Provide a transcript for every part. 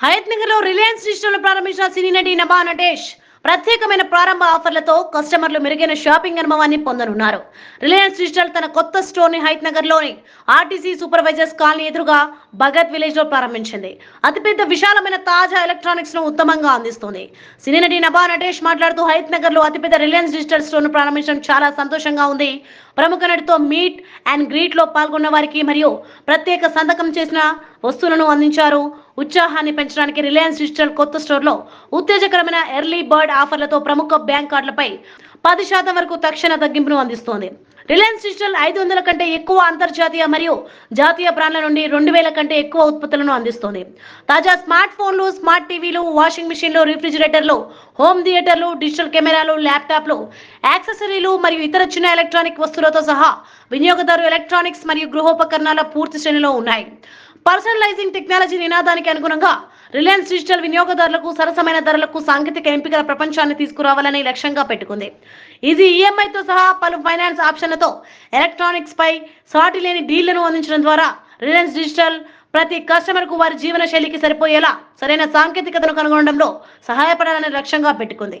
హయత్ నగర్లో Reliance digital ప్రారంభించిన సినీ నటి నభా నటేష్ ప్రత్యేకమైన ప్రారంభ ఆఫర్లతో కస్టమర్లు మెరుగైన షాపింగ్ అనుభవాన్ని పొందనున్నారు. రిలయన్స్ డిజిటల్ తన కొత్త స్టోర్ని హైత్ నగర్లోని ఆర్టీసీ సూపర్వైజర్స్ కాలనీ ఎదురుగా భగత్ విలేజ్లో ప్రారంభించింది. అతిపెద్ద విశాలమైన తాజా ఎలక్ట్రానిక్స్ను ఉత్తమంగా అందిస్తుంది. సినీ నటి నభా నటేష్ మాట్లాడుతూ హైత్ నగర్లో అతిపెద్ద రిలయన్స్ డిజిటల్ స్టోర్ను ప్రారంభించడం చాలా సంతోషంగా ఉంది. ప్రముఖ నటితో మీట్ అండ్ గ్రీట్లో పాల్గొన్న వారికి మరియు ప్రత్యేక సంతకం చేసిన వస్తువులను అందించారు. ఉత్సాహాన్ని పెంచడానికి రిలయన్స్ డిజిటల్ కొత్త స్టోర్లో ఉత్తేజకరమైన ఎర్లీ బర్డ్ ఆఫర్లతో ప్రముఖ బ్యాంక్ కార్డులపై పది శాతం వరకు తక్షణ తగ్గింపును అందిస్తోంది. రిలయన్స్ డిజిటల్ ఐదు వందల కంటే ఎక్కువ అంతర్జాతీయ మరియు జాతీయ బ్రాండ్ల నుండి రెండు వేల కంటే ఎక్కువ ఉత్పత్తులను అందిస్తోంది. తాజా స్మార్ట్ ఫోన్లు స్మార్ట్ టీవీలు వాషింగ్ మిషన్లు రిఫ్రిజిరేటర్లు హోమ్ థియేటర్లు డిజిటల్ కెమెరాలు ల్యాప్టాప్లు యాక్సెసరీలు మరియు ఇతర చిన్న ఎలక్ట్రానిక్ వస్తువులతో సహా వినియోగదారు ఎలక్ట్రానిక్స్ మరియు గృహోపకరణాల పూర్తి శ్రేణిలో ఉన్నాయి. పర్సనలైజింగ్ టెక్నాలజీ నినాదానికి అనుగుణంగా రిలయన్స్ డిజిటల్ వినియోగదారులకు సరసమైన ధరలకు సాంకేతిక ఎంపికల ప్రపంచాన్ని తీసుకురావాలని లక్ష్యంగా పెట్టుకుంది. ఇది ఈఎంఐతో సహా పలు ఫైనాన్స్ ఆప్షన్లతో ఎలక్ట్రానిక్స్ పై సాటి లేని డీళ్ళను అందించడం ద్వారా రిలయన్స్ డిజిటల్ ప్రతి కస్టమర్కు వారి జీవన శైలికి సరిపోయేలా సరైన సాంకేతికతను కనుగొనడంలో సహాయపడాలని లక్ష్యంగా పెట్టుకుంది.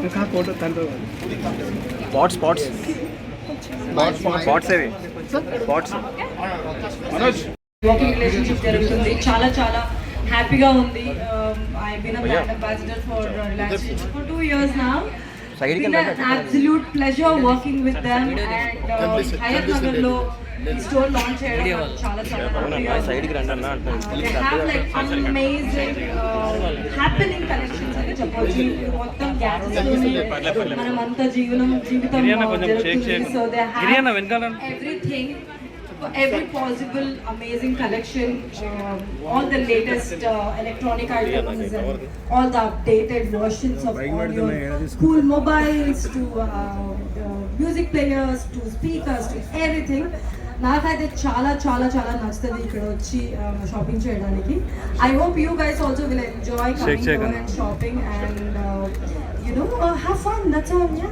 స్పాట్స్ స్పాట్స్ స్పాట్స్ అవి స్పాట్స్ మనోజ్. వర్కింగ్ రిలేషన్షిప్ జరుగుతుంది. చాలా చాలా హ్యాపీగా ఉంది. I been a brand ambassador for Reliance for two years now been an absolute pleasure working with them and uh, నగర్లో స్టోర్ లాంచ్ చేయడం చాలా చాలా They have like amazing uh, happening collections అని చెప్పొచ్చు మొత్తం గ్యారెంటీ మనం అంతా జీవనం జీవితం జరుగుతుంది so they have everything every possible amazing collection um, all the latest uh, electronic items and all the updated versions of all your cool mobiles to uh, uh, music players to speakers to everything నాకైతే చాలా చాలా చాలా నచ్చుతుంది ఇక్కడ వచ్చి shopping చేయడానికి I hope you guys also will enjoy coming check. And shopping and you know have fun that's all yeah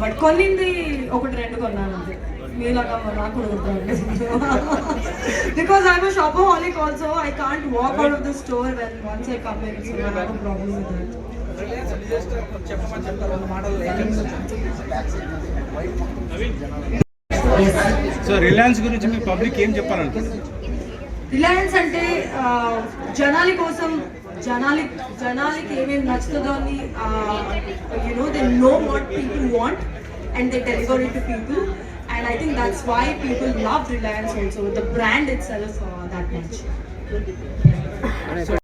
but కొన్నింది ఒకటి రెండు కొన్నాను అంతే. మీలాగా నాకు కూడా గుర్తు because I'm a shopaholic also I can't walk out of the store when once I come in so I have a problem with that so Reliance గురించి మీ పబ్లిక్ ఏం చెప్పాలనుకుంటున్నారు రిలయన్స్ అంటే జనాలి కోసం జనాలి జనాలకి ఏమేమి నచ్చుతుందో అని you know they know what people want and they deliver it to people and I think that's why people love Reliance also the brand itself that much